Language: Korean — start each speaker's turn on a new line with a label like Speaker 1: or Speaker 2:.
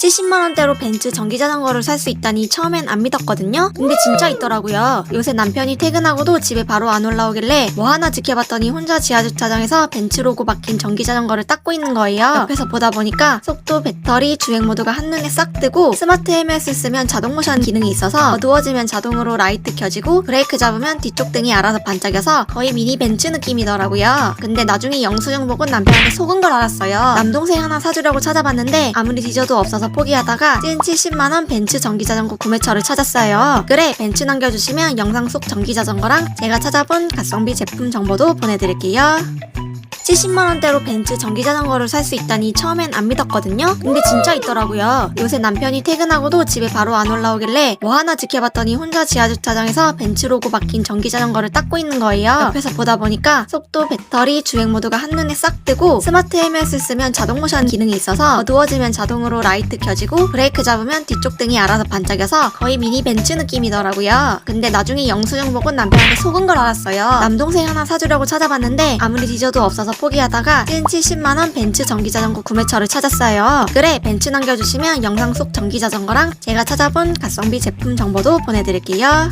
Speaker 1: 70만원대로 벤츠 전기자전거를 살 수 있다니 처음엔 안 믿었거든요? 근데 진짜 있더라고요. 요새 남편이 퇴근하고도 집에 바로 안 올라오길래 뭐 하나 지켜봤더니 혼자 지하주차장에서 벤츠 로고 박힌 전기자전거를 닦고 있는 거예요. 옆에서 보다 보니까 속도, 배터리, 주행 모드가 한눈에 싹 뜨고 스마트 헬멧을 쓰면 자동 모션 기능이 있어서 어두워지면 자동으로 라이트 켜지고 브레이크 잡으면 뒤쪽 등이 알아서 반짝여서 거의 미니 벤츠 느낌이더라고요. 근데 나중에 영수증 보고 남편한테 속은 걸 알았어요. 남동생 하나 사주려고 찾아봤는데 아무리 뒤져도 없어서 포기하다가 찐 70만원 벤츠 전기자전거 구매처를 찾았어요. 그래 벤츠 남겨주시면 영상 속 전기자전거랑 제가 찾아본 가성비 제품 정보도 보내드릴게요. 70만원대로 벤츠 전기자전거를 살 수 있다니 처음엔 안 믿었거든요? 근데 진짜 있더라고요. 요새 남편이 퇴근하고도 집에 바로 안 올라오길래 뭐 하나 지켜봤더니 혼자 지하주차장에서 벤츠 로고 박힌 전기자전거를 닦고 있는 거예요. 옆에서 보다 보니까 속도, 배터리, 주행 모드가 한눈에 싹 뜨고 스마트 헬멧을 쓰면 자동 모션 기능이 있어서 어두워지면 자동으로 라이트 켜지고 브레이크 잡으면 뒤쪽 등이 알아서 반짝여서 거의 미니 벤츠 느낌이더라고요. 근데 나중에 영수증 보고 남편한테 속은 걸 알았어요. 남동생 하나 사주려고 찾아봤는데 아무리 뒤져도 없어서 포기하다가 찐 70만원 벤츠 전기자전거 구매처를 찾았어요. 그래 벤츠 남겨주시면 영상 속 전기자전거랑 제가 찾아본 가성비 제품 정보도 보내드릴게요.